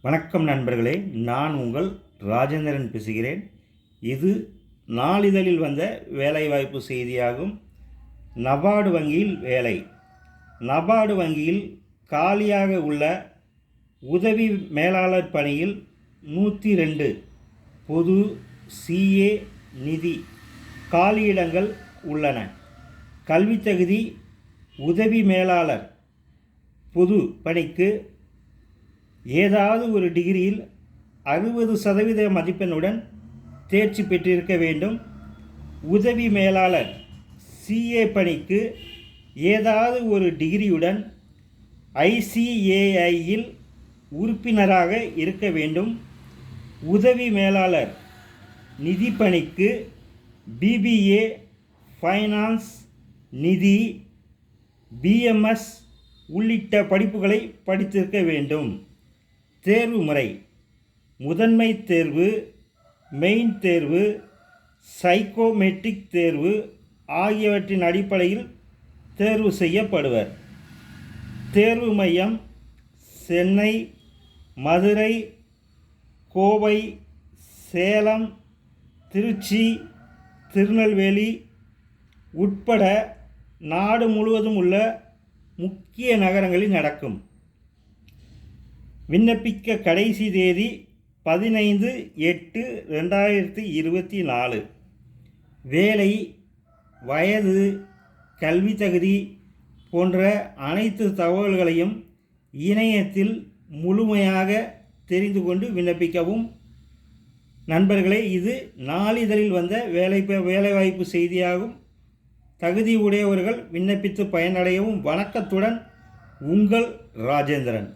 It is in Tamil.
வணக்கம் நண்பர்களே நான் உங்கள் ராஜேந்திரன் பேசுகிறேன். இது நாளிதழில் வந்த வேலைவாய்ப்பு செய்தியாகும். நபார்டு வங்கியில் வேலை. நபார்டு வங்கியில் காலியாக உள்ள உதவி மேலாளர் பணியில் நூற்றி ரெண்டு பொது சிஏ நிதி காலியிடங்கள் உள்ளன. கல்வித் தகுதி உதவி மேலாளர் பொது பணிக்கு ஏதாவது ஒரு டிகிரியில் அறுபது சதவீத மதிப்பெண்ணுடன் தேர்ச்சி பெற்றிருக்க வேண்டும். உதவி மேலாளர் சிஏ பணிக்கு ஏதாவது ஒரு டிகிரியுடன் ஐசிஏஐயில் உறுப்பினராக இருக்க வேண்டும். உதவி மேலாளர் நிதி பணிக்கு பிபிஏ ஃபைனான்ஸ் நிதி பிஎம்எஸ் உள்ளிட்ட படிப்புகளை படித்திருக்க வேண்டும். தேர்வு முறை. முதன்மை தேர்வு மெயின் தேர்வு சைக்கோமெட்ரிக் தேர்வு ஆகியவற்றின் அடிப்படையில் தேர்வு செய்யப்படுவர். தேர்வு மையம் சென்னை மதுரை கோவை சேலம் திருச்சி திருநெல்வேலி உட்பட நாடு முழுவதும் உள்ள முக்கிய நகரங்களில் நடக்கும். விண்ணப்பிக்க கடைசி தேதி பதினைந்து எட்டு ரெண்டாயிரத்தி இருபத்தி நாலு. வேலை வயது கல்வி தகுதி போன்ற அனைத்து தகவல்களையும் இணையத்தில் முழுமையாக தெரிந்து கொண்டு விண்ணப்பிக்கவும். நண்பர்களே இது நாளிதழில் வந்த வேலை வேலைவாய்ப்பு செய்தியாகும். தகுதி உடையவர்கள் விண்ணப்பித்து பயனடையவும் வணக்கத்துடன் உங்கள் ராஜேந்திரன்.